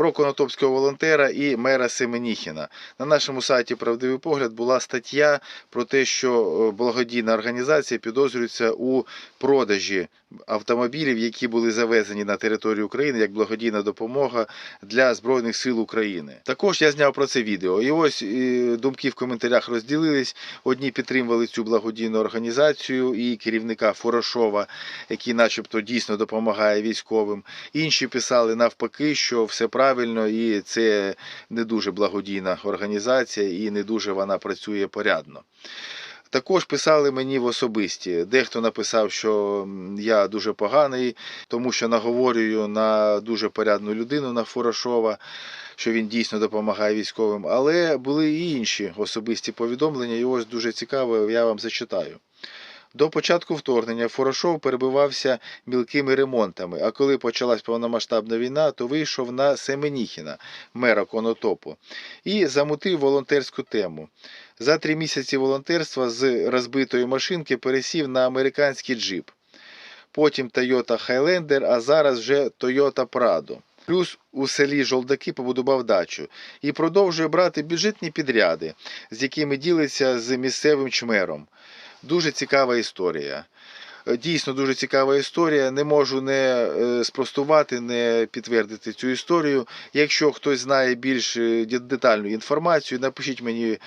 про конотопського волонтера і мера Семеніхіна. На нашому сайті Правдивий погляд була стаття про те, що е, благодійна організація підозрюється у продажі автомобілів, які були завезені на територію України як благодійна допомога для Збройних сил України. Також я зняв про це відео. І ось е, думки в коментарях розділились. Одні підтримували цю благодійну організацію і керівника Форошова, який, начебто, дійсно допомагає військовим. Інші писали навпаки, що все правильно, і це не дуже благодійна організація, і не дуже вона працює порядно. Також писали мені в особисті. Дехто написав, що я дуже поганий, тому що наговорюю на дуже порядну людину на Форошова, що він дійсно допомагає військовим. Але були і інші особисті повідомлення, і ось дуже цікаво, я вам зачитаю. До початку вторгнення Форошов перебивався мілкими ремонтами, а коли почалась повномасштабна війна, то вийшов на Семеніхіна, мера Конотопу, і замутив волонтерську тему. За три місяці волонтерства з розбитої машинки пересів на американський джип. Потім Toyota Highlander, а зараз вже Toyota Prado. Плюс у селі Жолдаки побудував дачу і продовжує брати бюджетні підряди, з якими ділиться з місцевим чмером. Дуже цікава історія. Е, Дійсно дуже цікава історія. Не можу не е, спростувати, не підтвердити цю історію. Якщо хтось знає більш е, детальну інформацію, напишіть мені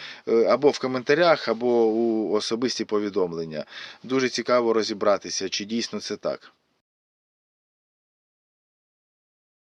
або в коментарях, або у особисті повідомлення. Дуже цікаво розібратися, чи дійсно це так.